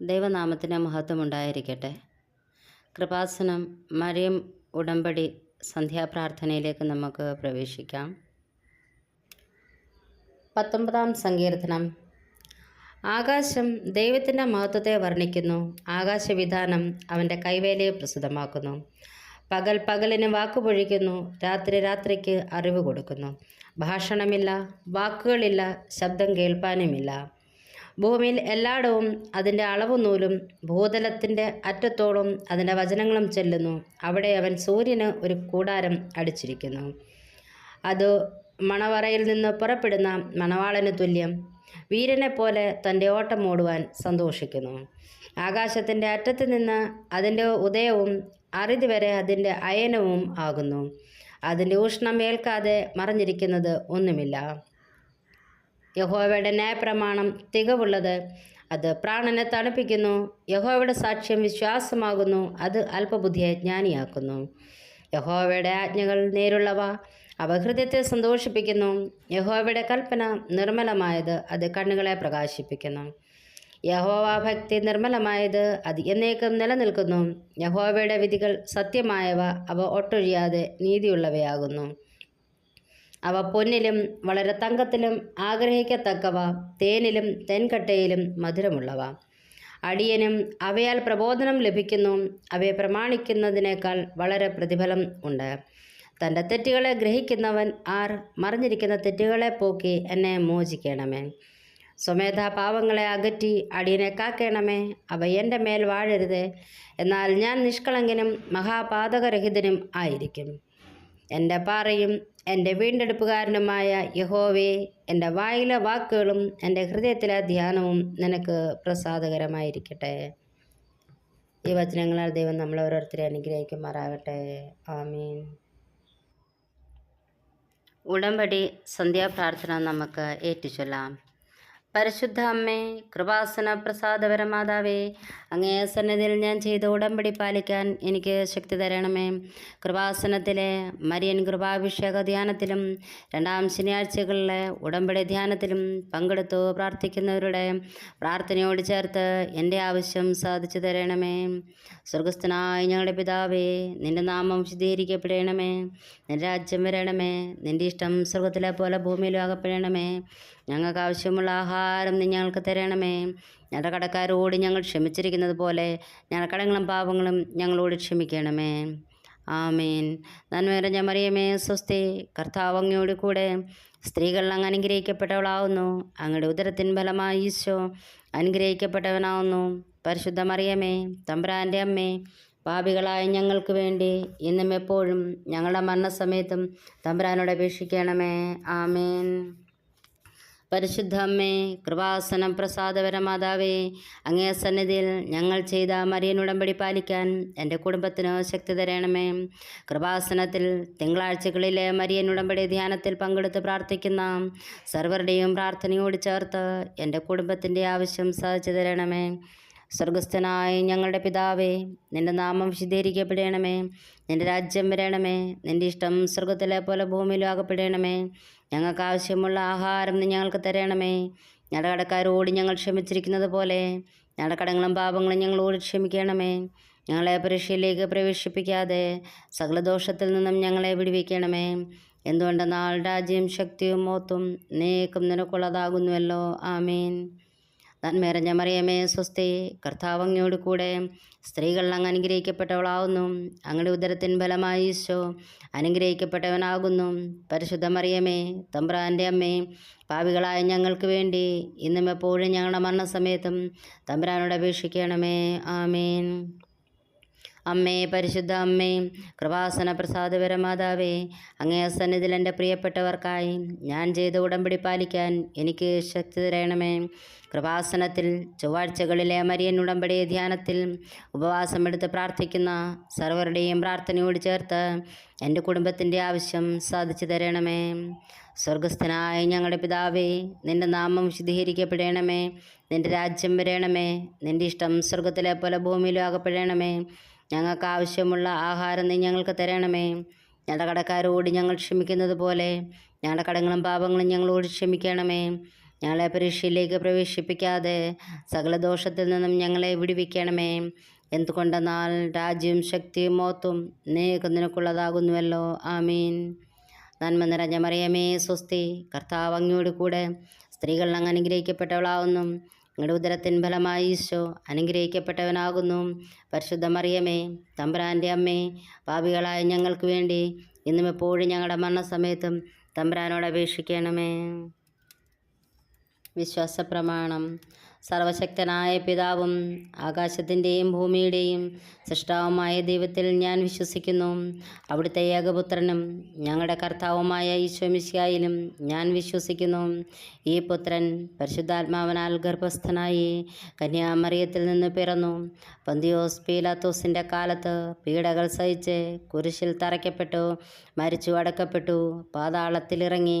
ദൈവനാമത്തിന് മഹത്വമുണ്ടായിരിക്കട്ടെ. കൃപാസനം മറിയം ഉടമ്പടി സന്ധ്യാപ്രാർത്ഥനയിലേക്ക് നമുക്ക് പ്രവേശിക്കാം. പത്തൊമ്പതാം സങ്കീർത്തനം. ആകാശം ദൈവത്തിന്റെ മഹത്വത്തെ വർണിക്കുന്നു. ആകാശവിധാനം അവന്റെ കൈവേലയെ പ്രസിദ്ധമാക്കുന്നു. പകൽ പകലിന് വാക്കുപൊഴിക്കുന്നു. രാത്രി രാത്രിക്ക് അറിവ് കൊടുക്കുന്നു. ഭാഷണമില്ല വാക്കുകളില്ല ശബ്ദം കേൾപ്പാനുമില്ല. ഭൂമിയിൽ എല്ലായിടവും അതിന്റെ അളവ് നൂലും ഭൂതലത്തിന്റെ അറ്റത്തോളം അതിന്റെ വചനങ്ങളും ചെല്ലുന്നു. അവിടെ അവൻ സൂര്യന് ഒരു കൂടാരം അടിച്ചിരിക്കുന്നു. അത് മണവറയിൽ നിന്ന് പുറപ്പെടുന്ന മണവാളന് തുല്യം. വീരനെ പോലെ തന്റെ ഓട്ടം ഓടുവാൻ സന്തോഷിക്കുന്നു. ആകാശത്തിന്റെ അറ്റത്ത് നിന്ന് അതിന്റെ ഉദയവും അറുതി വരെ അതിന്റെ അയനവും ആകുന്നു. അതിന്റെ ഉഷ്ണം ഏൽക്കാതെ മറഞ്ഞിരിക്കുന്നത് ഒന്നുമില്ല. യഹോവയുടെ ന്യായപ്രമാണം തികവുള്ളത്. അത് പ്രാണനെ തണുപ്പിക്കുന്നു. യഹോവയുടെ സാക്ഷ്യം വിശ്വാസമാകുന്നു. അത് അല്പബുദ്ധിയെ ജ്ഞാനിയാക്കുന്നു. യഹോവയുടെ ആജ്ഞകൾ നേരുള്ളവ അവ ഹൃദയത്തെ സന്തോഷിപ്പിക്കുന്നു. യഹോവയുടെ കൽപ്പന നിർമ്മലമായത് അത് കണ്ണുകളെ പ്രകാശിപ്പിക്കുന്നു. യഹോവ ഭക്തി നിർമ്മലമായത് അത് എന്നേക്കും നിലനിൽക്കുന്നു. യഹോവയുടെ വിധികൾ സത്യമായവ അവ ഒട്ടൊഴിയാതെ നീതിയുള്ളവയാകുന്നു. അവ പൊന്നിലും വളരെ തങ്കത്തിലും ആഗ്രഹിക്കത്തക്കവ തേനിലും തെൻകട്ടയിലും മധുരമുള്ളവ. അടിയനും അവയാൽ പ്രബോധനം ലഭിക്കുന്നു അവയെ പ്രമാണിക്കുന്നതിനേക്കാൾ വളരെ പ്രതിഫലം ഉണ്ട്. തന്റെ തെറ്റുകളെ ഗ്രഹിക്കുന്നവൻ ആർ മറിഞ്ഞിരിക്കുന്ന തെറ്റുകളെ പോക്കി എന്നെ മോചിക്കണമേ. സ്വമേധ പാവങ്ങളെ അകറ്റി അടിയനെ കാക്കണമേ അവ എന്റെ മേൽ വാഴരുത്. എന്നാൽ ഞാൻ നിഷ്കളങ്കനും മഹാപാതകരഹിതനും ആയിരിക്കും. എന്റെ പാറയും എന്റെ വീണ്ടെടുപ്പുകാരനുമായ യഹോവേ എന്റെ വായിലെ വാക്കുകളും എന്റെ ഹൃദയത്തിലെ ധ്യാനവും നിനക്ക് പ്രസാദകരമായിരിക്കട്ടെ. ഈ വചനങ്ങളാൽ ദൈവം നമ്മൾ ഓരോരുത്തരെ അനുഗ്രഹിക്കുമാറാകട്ടെ. ആമീൻ. ഉടമ്പടി സന്ധ്യാപ്രാർത്ഥന നമുക്ക് ഏറ്റുചൊല്ലാം. പരിശുദ്ധ അമ്മേ കൃപാസന പ്രസാദപരമാതാവേ അങ്ങേ സന്നിധിയിൽ ഞാൻ ചെയ്ത ഉടമ്പടി പാലിക്കാൻ എനിക്ക് ശക്തി തരണമേ. കൃപാസനത്തിലെ മരിയൻ കൃപാഭിഷേക ധ്യാനത്തിലും രണ്ടാം ശനിയാഴ്ചകളിലെ ഉടമ്പടി ധ്യാനത്തിലും പങ്കെടുത്തു പ്രാർത്ഥിക്കുന്നവരുടെ പ്രാർത്ഥനയോട് ചേർത്ത് എന്റെ ആവശ്യം സാധിച്ചു തരണമേ. സ്വർഗസ്ഥനായ ഞങ്ങളുടെ പിതാവേ നിന്റെ നാമം ശുദ്ധീകരിക്കപ്പെടണമേ. നിന്റെ രാജ്യം വരണമേ. നിന്റെ ഇഷ്ടം സ്വർഗത്തിലെ പോലെ ഭൂമിയിലും ആകപ്പെടണമേ. ഞങ്ങൾക്ക് ആവശ്യമുള്ള ആഹാരം നീ ഞങ്ങൾക്ക് തരണമേ. ഞങ്ങളുടെ കടക്കാരോട് ഞങ്ങൾ ക്ഷമിച്ചിരിക്കുന്നത് പോലെ ഞങ്ങളുടെ കടങ്ങളും പാപങ്ങളും ഞങ്ങളോട് ക്ഷമിക്കണമേ. ആമേൻ. നന്മേറഞ്ഞ മറിയമേ സ്വസ്തി കർത്താവ് അങ്ങയോട് കൂടെ സ്ത്രീകൾ അങ്ങ് അനുഗ്രഹിക്കപ്പെട്ടവളാവുന്നു. അങ്ങയുടെ ഉദരത്തിൻ ഫലമായി ഈശോ അനുഗ്രഹിക്കപ്പെട്ടവനാവുന്നു. പരിശുദ്ധ മറിയമേ തമ്പ്രാന്റെ അമ്മേ പാപികളായ ഞങ്ങൾക്ക് വേണ്ടി ഇന്നും എപ്പോഴും ഞങ്ങളുടെ മരണസമയത്തും തമ്പ്രാനോട് അപേക്ഷിക്കണമേ. ആമേൻ. പരിശുദ്ധ അമ്മേ കൃപാസനം പ്രസാദപരമാതാവേ അങ്ങേ സന്നിധിയിൽ ഞങ്ങൾ ചെയ്ത മരിയൻ ഉടമ്പടി പാലിക്കാൻ എന്റെ കുടുംബത്തിന് ശക്തി തരണമേ. കൃപാസനത്തിൽ തിങ്കളാഴ്ചകളിലെ മരിയൻ ഉടമ്പടി ധ്യാനത്തിൽ പങ്കെടുത്ത് പ്രാർത്ഥിക്കുന്ന സർവരുടെയും പ്രാർത്ഥനയോട് ചേർത്ത് എന്റെ കുടുംബത്തിന്റെ ആവശ്യം സാധിച്ചു തരണമേ. സ്വർഗസ്ഥനായ ഞങ്ങളുടെ പിതാവേ നിന്റെ നാമം വിശദീകരിക്കപ്പെടണമേ നിന്റെ രാജ്യം വരണമേ. നിന്റെ ഇഷ്ടം സ്വർഗത്തിലെ പോലെ ഭൂമിയിലും ആകപ്പെടണമേ. ഞങ്ങൾക്ക് ആവശ്യമുള്ള ആഹാരം ഞങ്ങൾക്ക് തരണമേ. ഞങ്ങളുടെ കടക്കാരോട് ഞങ്ങൾ ക്ഷമിച്ചിരിക്കുന്നത് പോലെ ഞങ്ങളുടെ കടങ്ങളും പാപങ്ങളും ഞങ്ങളോട് ക്ഷമിക്കണമേ. ഞങ്ങളെ പരീക്ഷയിലേക്ക് പ്രവേശിപ്പിക്കാതെ സകലദോഷത്തിൽ നിന്നും ഞങ്ങളെ വിടുവിക്കണമേ. എന്തുകൊണ്ടെന്നാൽ രാജ്യം ശക്തിയും മോത്തും നീക്കും നിനക്കുള്ളതാകുന്നുവല്ലോ. ആമീൻ. നന്മേറഞ്ഞ മറിയമേ സ്വസ്തി. കർത്താവങ്ങയോട് കൂടെ സ്ത്രീകൾ അങ്ങ് അനുഗ്രഹിക്കപ്പെട്ടവളാവുന്നു. അങ്ങയുടെ ഉദരത്തിൻ ഫലമായി ഈശോ അനുഗ്രഹിക്കപ്പെട്ടവനാകുന്നു. പരിശുദ്ധ മറിയമേ തമ്പ്രാന്റെ അമ്മേ പാവികളായ ഞങ്ങൾക്ക് വേണ്ടി ഇന്നും എപ്പോഴും ഞങ്ങളുടെ മരണസമയത്തും തമ്പ്രാനോട് അപേക്ഷിക്കണമേ. ആമേൻ. അമ്മേ പരിശുദ്ധ അമ്മേ കൃപാസന പ്രസാദപരമാതാവേ അങ്ങേ സന്നിധിയിൽ എന്റെ പ്രിയപ്പെട്ടവർക്കായി ഞാൻ ചെയ്ത ഉടമ്പടി പാലിക്കാൻ എനിക്ക് ശക്തി തരണമേ. കൃപാസനത്തിൽ ചൊവ്വാഴ്ചകളിലെ മരിയൻ ഉടമ്പടി ധ്യാനത്തിൽ ഉപവാസമെടുത്ത് പ്രാർത്ഥിക്കുന്ന സർവരുടെയും പ്രാർത്ഥനയോട് ചേർത്ത് എന്റെ കുടുംബത്തിന്റെ ആവശ്യം സാധിച്ചു തരണമേ. സ്വർഗസ്ഥനായ ഞങ്ങളുടെ പിതാവേ നിന്റെ നാമം വിശുദ്ധീകരിക്കപ്പെടണമേ. നിന്റെ രാജ്യം വരണമേ. നിന്റെ ഇഷ്ടം സ്വർഗത്തിലെ പോലെ ഭൂമിയിലും ആകപ്പെടണമേ. ഞങ്ങൾക്ക് ആവശ്യമുള്ള ആഹാരം നീ ഞങ്ങൾക്ക് തരണമേ. ഞങ്ങളുടെ കടക്കാരോട് ഞങ്ങൾ ക്ഷമിക്കുന്നത് പോലെ ഞങ്ങളുടെ കടങ്ങളും പാപങ്ങളും ഞങ്ങളോട് ക്ഷമിക്കണമേ. ഞങ്ങളെ പരീക്ഷയിലേക്ക് പ്രവേശിപ്പിക്കാതെ സകല ദോഷത്തിൽ നിന്നും ഞങ്ങളെ വിടിവിക്കണമേ. എന്തുകൊണ്ടെന്നാൽ രാജ്യവും ശക്തിയും മോത്തും നീക്കുന്നതിനൊക്കുള്ളതാകുന്നുവല്ലോ ആമീൻ. നന്മ നിറഞ്ഞ മറിയമേ സ്വസ്തി. കർത്താവ് അങ്ങയോട് കൂടെ സ്ത്രീകളിൽ അങ്ങനെ അനുഗ്രഹിക്കപ്പെട്ടവളാവുന്നു. നിങ്ങളുടെ ഉദരത്തിൻ ഫലമായി ഈശോ അനുഗ്രഹിക്കപ്പെട്ടവനാകുന്നു. പരിശുദ്ധ മറിയമേ തമ്പുരാന്റെ അമ്മേ പാപികളായ ഞങ്ങൾക്ക് വേണ്ടി ഇന്നും എപ്പോഴും ഞങ്ങളുടെ മരണസമയത്തും തമ്പുരാനോട് അപേക്ഷിക്കണമേ. വിശ്വാസ പ്രമാണം സർവശക്തനായ പിതാവും ആകാശത്തിന്റെയും ഭൂമിയുടെയും സൃഷ്ടാവുമായ ദൈവത്തിൽ ഞാൻ വിശ്വസിക്കുന്നു. അവിടുത്തെ ഏകപുത്രനും ഞങ്ങളുടെ കർത്താവുമായ ഈശ്വമിശിയായിലും ഞാൻ വിശ്വസിക്കുന്നു. ഈ പുത്രൻ പരിശുദ്ധാത്മാവനാൽ ഗർഭസ്ഥനായി കന്യാമറിയത്തിൽ നിന്ന് പിറന്നു. പന്തിയോസ് പീലാത്തോസിന്റെ കാലത്ത് പീഡകൾ സഹിച്ച് കുരിശിൽ തറയ്ക്കപ്പെട്ടു മരിച്ചു അടക്കപ്പെട്ടു പാതാളത്തിലിറങ്ങി.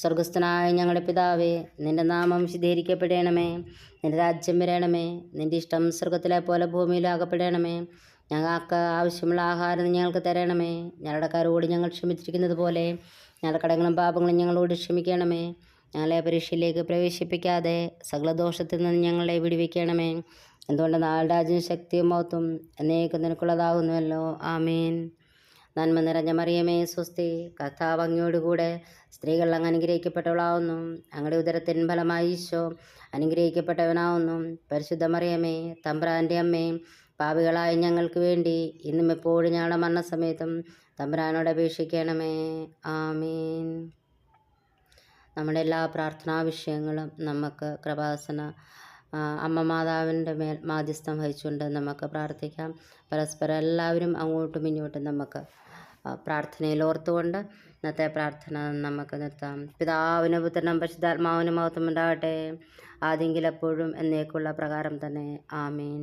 സ്വർഗസ്ഥനായ ഞങ്ങളുടെ പിതാവേ നിന്റെ നാമം ശുദ്ധീകരിക്കപ്പെടണമേ. നിന്റെ രാജ്യം വരണമേ. നിന്റെ ഇഷ്ടം സ്വർഗത്തിലെ പോലെ ഭൂമിയിലാകപ്പെടണമേ. ഞങ്ങൾക്ക് ആവശ്യമുള്ള ആഹാരം ഞങ്ങൾക്ക് തരണമേ. ഞങ്ങളുടെ കരോട് ഞങ്ങൾ ക്ഷമിച്ചിരിക്കുന്നത് പോലെ ഞങ്ങളുടെ കടങ്ങളും പാപങ്ങളും ഞങ്ങളോട് ക്ഷമിക്കണമേ. ഞങ്ങളെ പരീക്ഷയിലേക്ക് പ്രവേശിപ്പിക്കാതെ സകല ദോഷത്തിൽ നിന്ന് ഞങ്ങളെ വിടിവിക്കണമേ. എന്തുകൊണ്ട് നാളുടെ രാജ്യം ശക്തിയും മൗത്തും എന്നേക്കും നിനക്കുള്ളതാകുന്നുവല്ലോ. ആമീൻ. നന്മ നിറഞ്ഞ മറിയമേ സ്വസ്തി. കർത്താവ് അങ്ങയോടുകൂടെ സ്ത്രീകൾ അങ്ങ് അനുഗ്രഹിക്കപ്പെട്ടവളാവുന്നു അങ്ങയുടെ ഉദരത്തിൻ ഫലമായി ഈശോ അനുഗ്രഹിക്കപ്പെട്ടവനാവുന്നു. പരിശുദ്ധ മറിയമേ തമ്പ്രാന്റെ അമ്മേ പാപികളായ ഞങ്ങൾക്ക് വേണ്ടി ഇന്നും എപ്പോഴും ഞങ്ങളുടെ മരണസമയത്തും തമ്പ്രാനോട് അപേക്ഷിക്കണമേ. ആമീൻ. നമ്മുടെ എല്ലാ പ്രാർത്ഥനാ വിഷയങ്ങളും നമുക്ക് കൃപാസന അമ്മ മാതാവിന്റെ മേൽ മാധ്യസ്ഥം വഹിച്ചുകൊണ്ട് നമുക്ക് പ്രാർത്ഥിക്കാം. പരസ്പരം എല്ലാവരും അങ്ങോട്ടും ഇങ്ങോട്ടും നമുക്ക് പ്രാർത്ഥനയിൽ ഓർത്തുകൊണ്ട് ഇന്നത്തെ പ്രാർത്ഥന നമുക്ക് നിർത്താം. പിതാവിന് പുത്രനും പരിശുദ്ധാത്മാവിന് മഹത്വം ഉണ്ടാകട്ടെ ആദ്യെങ്കിലെപ്പോഴും എന്നേക്കുള്ള പ്രകാരം തന്നെ. ആമീൻ.